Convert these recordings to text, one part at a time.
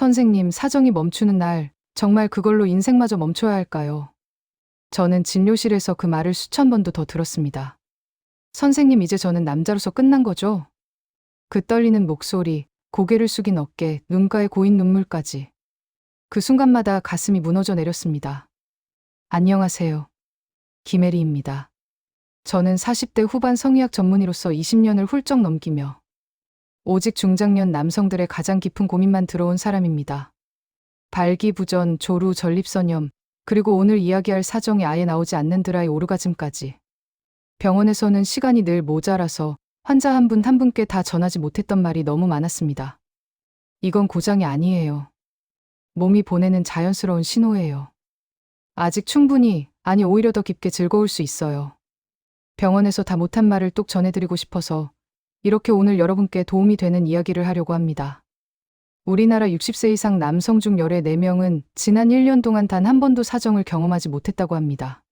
선생님, 사정이 멈추는 날, 정말 그걸로 인생마저 멈춰야 할까요? 저는 진료실에서 그 말을 수천 번도 더 들었습니다. 선생님, 이제 저는 남자로서 끝난 거죠? 그 떨리는 목소리, 고개를 숙인 어깨, 눈가에 고인 눈물까지. 그 순간마다 가슴이 무너져 내렸습니다. 안녕하세요. 김혜리입니다. 저는 40대 후반 성의학 전문의로서 20년을 훌쩍 넘기며 오직 중장년 남성들의 가장 깊은 고민만 들어온 사람입니다. 발기부전, 조루, 전립선염, 그리고 오늘 이야기할 사정이 아예 나오지 않는 드라이 오르가즘까지. 병원에서는 시간이 늘 모자라서 환자 한 분한 분께 다 전하지 못했던 말이 너무 많았습니다. 이건 고장이 아니에요. 몸이 보내는 자연스러운 신호예요. 아직 충분히, 아니 오히려 더 깊게 즐거울 수 있어요. 병원에서 다 못한 말을 뚝 전해드리고 싶어서 이렇게 오늘 여러분께 도움이 되는 이야기를 하려고 합니다. 우리나라 60세 이상 남성 중 열의 4명은 지난 1년 동안 단 한 번도 사정을 경험하지 못했다고 합니다.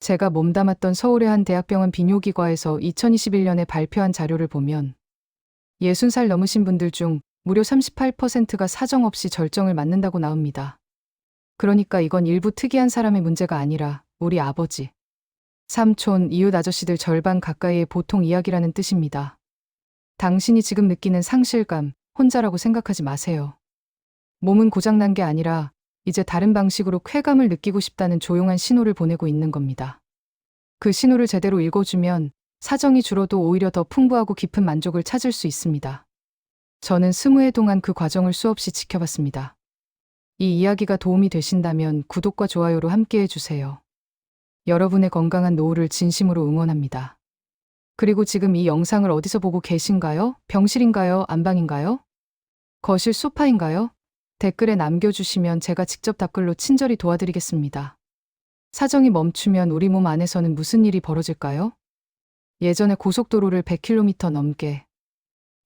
제가 몸담았던 서울의 한 대학병원 비뇨기과에서 2021년에 발표한 자료를 보면 60살 넘으신 분들 중 무려 38%가 사정 없이 절정을 맞는다고 나옵니다. 그러니까 이건 일부 특이한 사람의 문제가 아니라 우리 아버지, 삼촌, 이웃 아저씨들 절반 가까이의 보통 이야기라는 뜻입니다. 당신이 지금 느끼는 상실감, 혼자라고 생각하지 마세요. 몸은 고장난 게 아니라 이제 다른 방식으로 쾌감을 느끼고 싶다는 조용한 신호를 보내고 있는 겁니다. 그 신호를 제대로 읽어주면 사정이 줄어도 오히려 더 풍부하고 깊은 만족을 찾을 수 있습니다. 저는 스무 해 동안 그 과정을 수없이 지켜봤습니다. 이 이야기가 도움이 되신다면 구독과 좋아요로 함께 해주세요. 여러분의 건강한 노후를 진심으로 응원합니다. 그리고 지금 이 영상을 어디서 보고 계신가요? 병실인가요? 안방인가요? 거실 소파인가요? 댓글에 남겨주시면 제가 직접 답글로 친절히 도와드리겠습니다. 사정이 멈추면 우리 몸 안에서는 무슨 일이 벌어질까요? 예전에 고속도로를 100km 넘게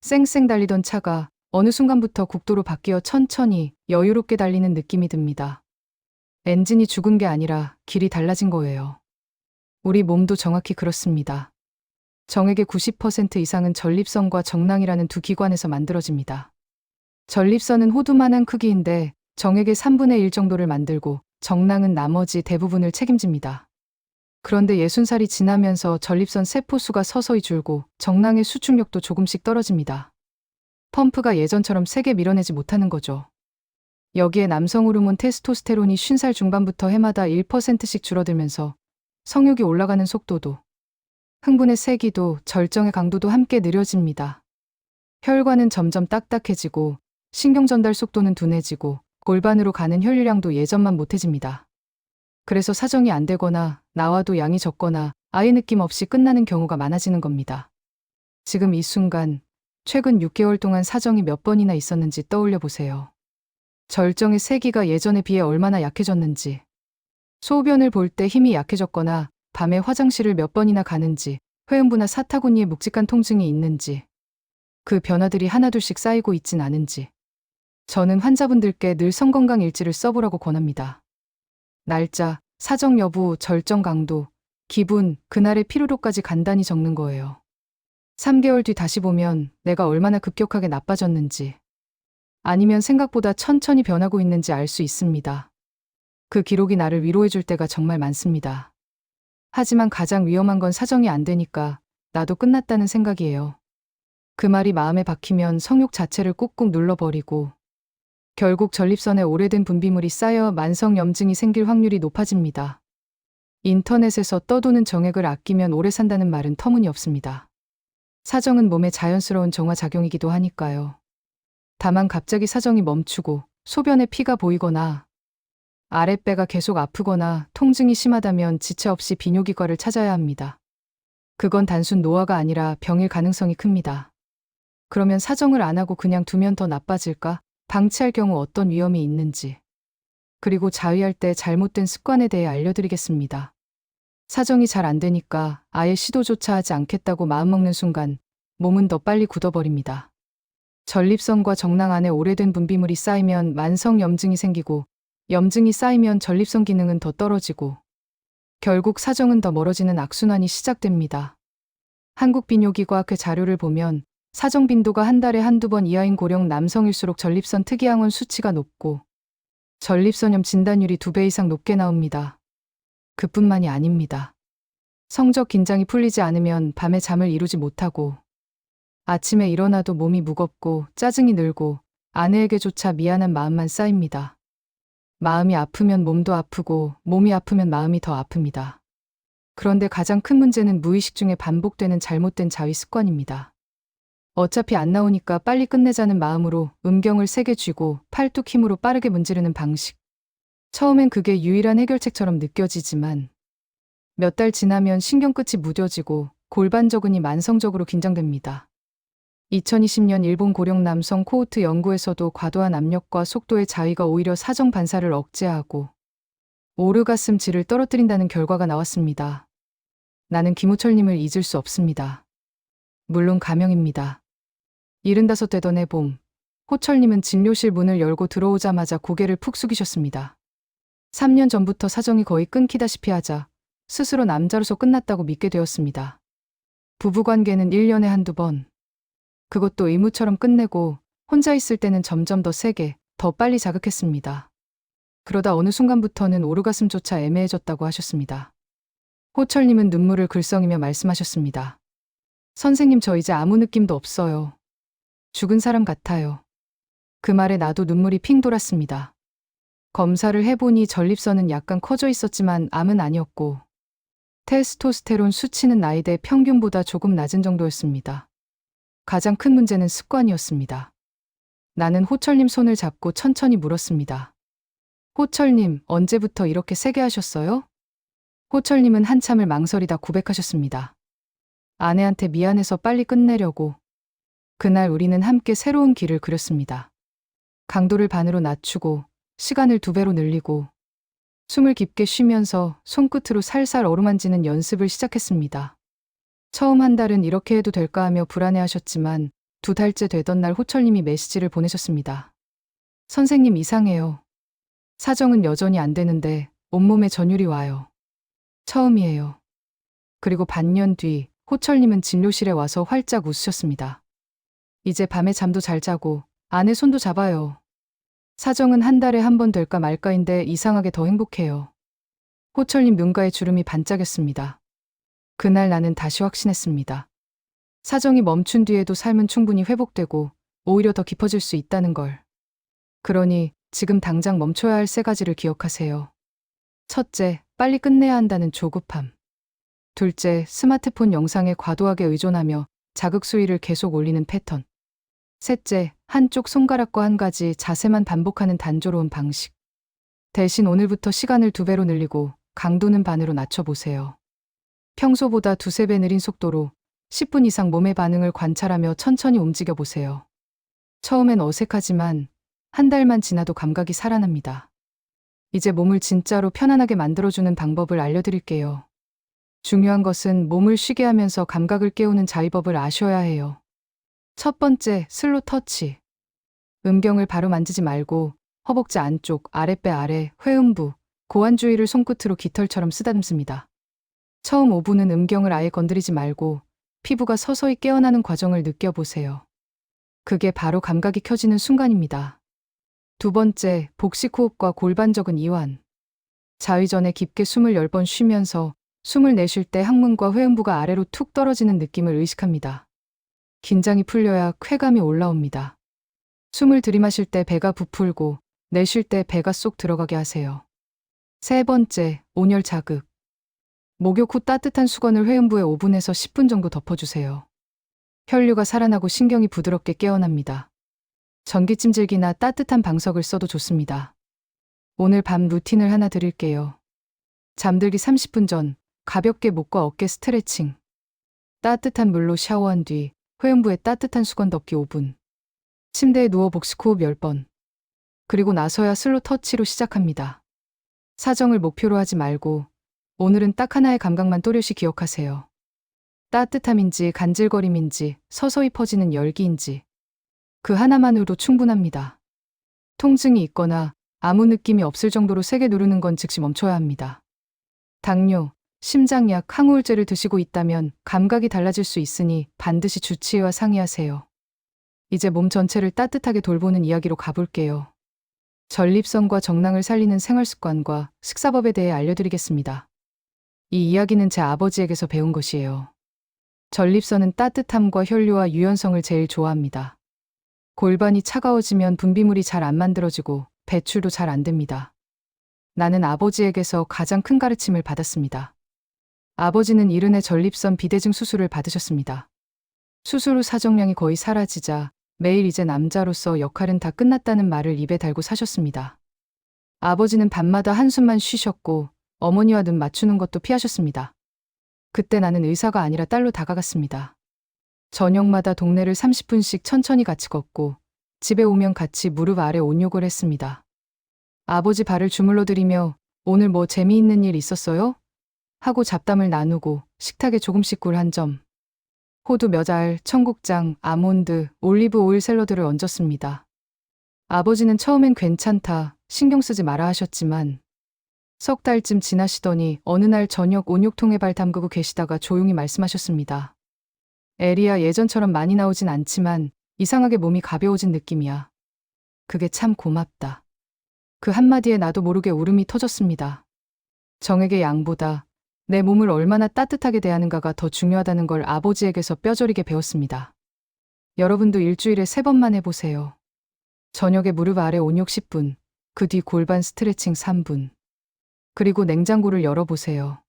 쌩쌩 달리던 차가 어느 순간부터 국도로 바뀌어 천천히 여유롭게 달리는 느낌이 듭니다. 엔진이 죽은 게 아니라 길이 달라진 거예요. 우리 몸도 정확히 그렇습니다. 정액의 90% 이상은 전립선과 정낭이라는 두 기관에서 만들어집니다. 전립선은 호두만한 크기인데 정액의 3분의 1 정도를 만들고 정낭은 나머지 대부분을 책임집니다. 그런데 60살이 지나면서 전립선 세포수가 서서히 줄고 정낭의 수축력도 조금씩 떨어집니다. 펌프가 예전처럼 세게 밀어내지 못하는 거죠. 여기에 남성 호르몬 테스토스테론이 50살 중반부터 해마다 1%씩 줄어들면서 성욕이 올라가는 속도도 흥분의 세기도 절정의 강도도 함께 느려집니다. 혈관은 점점 딱딱해지고 신경 전달 속도는 둔해지고 골반으로 가는 혈류량도 예전만 못해집니다. 그래서 사정이 안 되거나 나와도 양이 적거나 아예 느낌 없이 끝나는 경우가 많아지는 겁니다. 지금 이 순간 최근 6개월 동안 사정이 몇 번이나 있었는지 떠올려 보세요. 절정의 세기가 예전에 비해 얼마나 약해졌는지, 소변을 볼 때 힘이 약해졌거나 밤에 화장실을 몇 번이나 가는지, 회음부나 사타구니에 묵직한 통증이 있는지, 그 변화들이 하나둘씩 쌓이고 있진 않은지. 저는 환자분들께 늘 성건강 일지를 써보라고 권합니다. 날짜, 사정 여부, 절정 강도, 기분, 그날의 피로도까지 간단히 적는 거예요. 3개월 뒤 다시 보면 내가 얼마나 급격하게 나빠졌는지, 아니면 생각보다 천천히 변하고 있는지 알 수 있습니다. 그 기록이 나를 위로해줄 때가 정말 많습니다. 하지만 가장 위험한 건 사정이 안 되니까 나도 끝났다는 생각이에요. 그 말이 마음에 박히면 성욕 자체를 꾹꾹 눌러버리고 결국 전립선에 오래된 분비물이 쌓여 만성 염증이 생길 확률이 높아집니다. 인터넷에서 떠도는 정액을 아끼면 오래 산다는 말은 터무니없습니다. 사정은 몸의 자연스러운 정화작용이기도 하니까요. 다만 갑자기 사정이 멈추고 소변에 피가 보이거나 아랫배가 계속 아프거나 통증이 심하다면 지체 없이 비뇨기과를 찾아야 합니다. 그건 단순 노화가 아니라 병일 가능성이 큽니다. 그러면 사정을 안 하고 그냥 두면 더 나빠질까? 방치할 경우 어떤 위험이 있는지. 그리고 자위할 때 잘못된 습관에 대해 알려드리겠습니다. 사정이 잘 안 되니까 아예 시도조차 하지 않겠다고 마음먹는 순간 몸은 더 빨리 굳어버립니다. 전립선과 정낭 안에 오래된 분비물이 쌓이면 만성 염증이 생기고 염증이 쌓이면 전립선 기능은 더 떨어지고 결국 사정은 더 멀어지는 악순환이 시작됩니다. 한국비뇨기과학회 자료를 보면 사정 빈도가 한 달에 한두 번 이하인 고령 남성일수록 전립선 특이항원 수치가 높고 전립선염 진단율이 두 배 이상 높게 나옵니다. 그뿐만이 아닙니다. 성적 긴장이 풀리지 않으면 밤에 잠을 이루지 못하고 아침에 일어나도 몸이 무겁고 짜증이 늘고 아내에게조차 미안한 마음만 쌓입니다. 마음이 아프면 몸도 아프고 몸이 아프면 마음이 더 아픕니다. 그런데 가장 큰 문제는 무의식 중에 반복되는 잘못된 자위 습관입니다. 어차피 안 나오니까 빨리 끝내자는 마음으로 음경을 세게 쥐고 팔뚝 힘으로 빠르게 문지르는 방식. 처음엔 그게 유일한 해결책처럼 느껴지지만 몇 달 지나면 신경 끝이 무뎌지고 골반 저근이 만성적으로 긴장됩니다. 2020년 일본 고령 남성 코호트 연구에서도 과도한 압력과 속도의 자위가 오히려 사정 반사를 억제하고 오르가슴 질을 떨어뜨린다는 결과가 나왔습니다. 나는 김우철님을 잊을 수 없습니다. 물론 가명입니다. 75 되던 해봄, 호철님은 진료실 문을 열고 들어오자마자 고개를 푹 숙이셨습니다. 3년 전부터 사정이 거의 끊기다시피 하자 스스로 남자로서 끝났다고 믿게 되었습니다. 부부관계는 1년에 한두 번. 그것도 의무처럼 끝내고 혼자 있을 때는 점점 더 세게, 더 빨리 자극했습니다. 그러다 어느 순간부터는 오르가슴조차 애매해졌다고 하셨습니다. 호철님은 눈물을 글썽이며 말씀하셨습니다. 선생님 저 이제 아무 느낌도 없어요. 죽은 사람 같아요. 그 말에 나도 눈물이 핑 돌았습니다. 검사를 해보니 전립선은 약간 커져 있었지만 암은 아니었고 테스토스테론 수치는 나이대 평균보다 조금 낮은 정도였습니다. 가장 큰 문제는 습관이었습니다. 나는 호철님 손을 잡고 천천히 물었습니다. 호철님, 언제부터 이렇게 세게 하셨어요? 호철님은 한참을 망설이다 고백하셨습니다. 아내한테 미안해서 빨리 끝내려고. 그날 우리는 함께 새로운 길을 그렸습니다. 강도를 반으로 낮추고, 시간을 두 배로 늘리고, 숨을 깊게 쉬면서 손끝으로 살살 어루만지는 연습을 시작했습니다. 처음 한 달은 이렇게 해도 될까 하며 불안해하셨지만 두 달째 되던 날 호철님이 메시지를 보내셨습니다. 선생님 이상해요. 사정은 여전히 안 되는데 온몸에 전율이 와요. 처음이에요. 그리고 반년 뒤 호철님은 진료실에 와서 활짝 웃으셨습니다. 이제 밤에 잠도 잘 자고 아내 손도 잡아요. 사정은 한 달에 한 번 될까 말까인데 이상하게 더 행복해요. 호철님 눈가에 주름이 반짝였습니다. 그날 나는 다시 확신했습니다. 사정이 멈춘 뒤에도 삶은 충분히 회복되고 오히려 더 깊어질 수 있다는 걸. 그러니 지금 당장 멈춰야 할 세 가지를 기억하세요. 첫째, 빨리 끝내야 한다는 조급함. 둘째, 스마트폰 영상에 과도하게 의존하며 자극 수위를 계속 올리는 패턴. 셋째, 한쪽 손가락과 한 가지 자세만 반복하는 단조로운 방식. 대신 오늘부터 시간을 두 배로 늘리고 강도는 반으로 낮춰보세요. 평소보다 두세 배 느린 속도로 10분 이상 몸의 반응을 관찰하며 천천히 움직여 보세요. 처음엔 어색하지만 한 달만 지나도 감각이 살아납니다. 이제 몸을 진짜로 편안하게 만들어주는 방법을 알려드릴게요. 중요한 것은 몸을 쉬게 하면서 감각을 깨우는 자위법을 아셔야 해요. 첫 번째, 슬로 터치. 음경을 바로 만지지 말고 허벅지 안쪽, 아랫배 아래, 회음부, 고환 주위를 손끝으로 깃털처럼 쓰다듬습니다. 처음 5분은 음경을 아예 건드리지 말고 피부가 서서히 깨어나는 과정을 느껴보세요. 그게 바로 감각이 켜지는 순간입니다. 두 번째, 복식 호흡과 골반적은 이완. 자위 전에 깊게 숨을 10번 쉬면서 숨을 내쉴 때 항문과 회음부가 아래로 툭 떨어지는 느낌을 의식합니다. 긴장이 풀려야 쾌감이 올라옵니다. 숨을 들이마실 때 배가 부풀고 내쉴 때 배가 쏙 들어가게 하세요. 세 번째, 온열 자극. 목욕 후 따뜻한 수건을 회음부에 5분에서 10분 정도 덮어주세요. 혈류가 살아나고 신경이 부드럽게 깨어납니다. 전기찜질기나 따뜻한 방석을 써도 좋습니다. 오늘 밤 루틴을 하나 드릴게요. 잠들기 30분 전 가볍게 목과 어깨 스트레칭. 따뜻한 물로 샤워한 뒤 회음부에 따뜻한 수건 덮기 5분. 침대에 누워 복식 호흡 10번. 그리고 나서야 슬로 터치로 시작합니다. 사정을 목표로 하지 말고 오늘은 딱 하나의 감각만 또렷이 기억하세요. 따뜻함인지 간질거림인지 서서히 퍼지는 열기인지 그 하나만으로도 충분합니다. 통증이 있거나 아무 느낌이 없을 정도로 세게 누르는 건 즉시 멈춰야 합니다. 당뇨, 심장약, 항우울제를 드시고 있다면 감각이 달라질 수 있으니 반드시 주치의와 상의하세요. 이제 몸 전체를 따뜻하게 돌보는 이야기로 가볼게요. 전립선과 정낭을 살리는 생활 습관과 식사법에 대해 알려드리겠습니다. 이 이야기는 제 아버지에게서 배운 것이에요. 전립선은 따뜻함과 혈류와 유연성을 제일 좋아합니다. 골반이 차가워지면 분비물이 잘 안 만들어지고 배출도 잘 안 됩니다. 나는 아버지에게서 가장 큰 가르침을 받았습니다. 아버지는 이른해 전립선 비대증 수술을 받으셨습니다. 수술 후 사정량이 거의 사라지자 매일 이제 남자로서 역할은 다 끝났다는 말을 입에 달고 사셨습니다. 아버지는 밤마다 한숨만 쉬셨고 어머니와 눈 맞추는 것도 피하셨습니다. 그때 나는 의사가 아니라 딸로 다가갔습니다. 저녁마다 동네를 30분씩 천천히 같이 걷고 집에 오면 같이 무릎 아래 온욕을 했습니다. 아버지 발을 주물러 드리며 오늘 뭐 재미있는 일 있었어요? 하고 잡담을 나누고 식탁에 조금씩 굴 한 점, 호두 몇 알, 청국장, 아몬드, 올리브 오일 샐러드를 얹었습니다. 아버지는 처음엔 괜찮다, 신경 쓰지 마라 하셨지만 석 달쯤 지나시더니 어느 날 저녁 온욕통에 발 담그고 계시다가 조용히 말씀하셨습니다. 에리야 예전처럼 많이 나오진 않지만 이상하게 몸이 가벼워진 느낌이야. 그게 참 고맙다. 그 한마디에 나도 모르게 울음이 터졌습니다. 정에게 양보다 내 몸을 얼마나 따뜻하게 대하는가가 더 중요하다는 걸 아버지에게서 뼈저리게 배웠습니다. 여러분도 일주일에 세 번만 해보세요. 저녁에 무릎 아래 온욕 10분, 그 뒤 골반 스트레칭 3분. 그리고 냉장고를 열어보세요.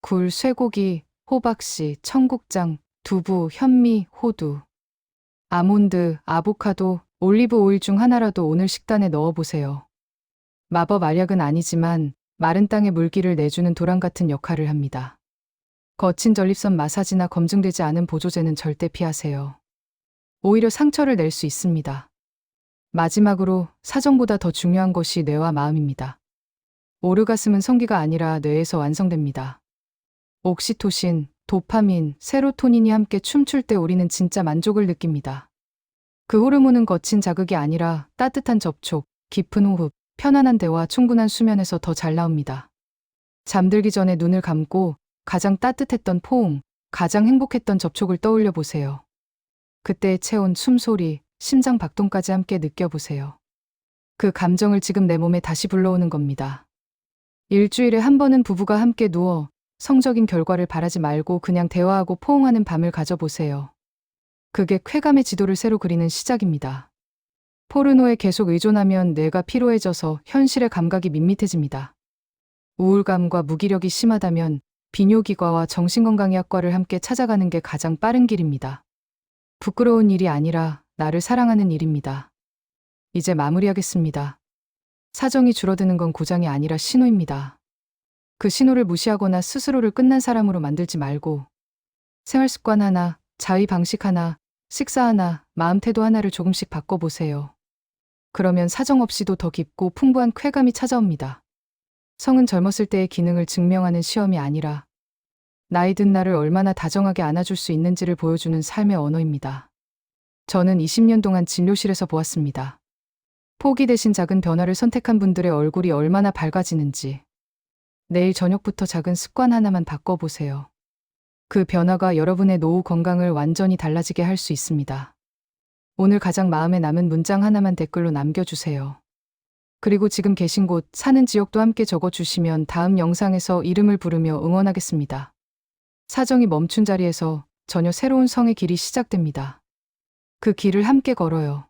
굴, 쇠고기, 호박씨, 청국장, 두부, 현미, 호두. 아몬드, 아보카도, 올리브 오일 중 하나라도 오늘 식단에 넣어보세요. 마법 알약은 아니지만 마른 땅에 물기를 내주는 도랑 같은 역할을 합니다. 거친 전립선 마사지나 검증되지 않은 보조제는 절대 피하세요. 오히려 상처를 낼 수 있습니다. 마지막으로 사정보다 더 중요한 것이 뇌와 마음입니다. 오르가슴은 성기가 아니라 뇌에서 완성됩니다. 옥시토신, 도파민, 세로토닌이 함께 춤출 때 우리는 진짜 만족을 느낍니다. 그 호르몬은 거친 자극이 아니라 따뜻한 접촉, 깊은 호흡, 편안한 대화, 충분한 수면에서 더 잘 나옵니다. 잠들기 전에 눈을 감고 가장 따뜻했던 포옹, 가장 행복했던 접촉을 떠올려 보세요. 그때의 체온, 숨소리, 심장 박동까지 함께 느껴보세요. 그 감정을 지금 내 몸에 다시 불러오는 겁니다. 일주일에 한 번은 부부가 함께 누워 성적인 결과를 바라지 말고 그냥 대화하고 포옹하는 밤을 가져보세요. 그게 쾌감의 지도를 새로 그리는 시작입니다. 포르노에 계속 의존하면 뇌가 피로해져서 현실의 감각이 밋밋해집니다. 우울감과 무기력이 심하다면 비뇨기과와 정신건강의학과를 함께 찾아가는 게 가장 빠른 길입니다. 부끄러운 일이 아니라 나를 사랑하는 일입니다. 이제 마무리하겠습니다. 사정이 줄어드는 건 고장이 아니라 신호입니다. 그 신호를 무시하거나 스스로를 끝난 사람으로 만들지 말고 생활 습관 하나, 자위 방식 하나, 식사 하나, 마음 태도 하나를 조금씩 바꿔보세요. 그러면 사정 없이도 더 깊고 풍부한 쾌감이 찾아옵니다. 성은 젊었을 때의 기능을 증명하는 시험이 아니라 나이 든 나를 얼마나 다정하게 안아줄 수 있는지를 보여주는 삶의 언어입니다. 저는 20년 동안 진료실에서 보았습니다. 포기 대신 작은 변화를 선택한 분들의 얼굴이 얼마나 밝아지는지. 내일 저녁부터 작은 습관 하나만 바꿔보세요. 그 변화가 여러분의 노후 건강을 완전히 달라지게 할 수 있습니다. 오늘 가장 마음에 남은 문장 하나만 댓글로 남겨주세요. 그리고 지금 계신 곳, 사는 지역도 함께 적어주시면 다음 영상에서 이름을 부르며 응원하겠습니다. 사정이 멈춘 자리에서 전혀 새로운 성의 길이 시작됩니다. 그 길을 함께 걸어요.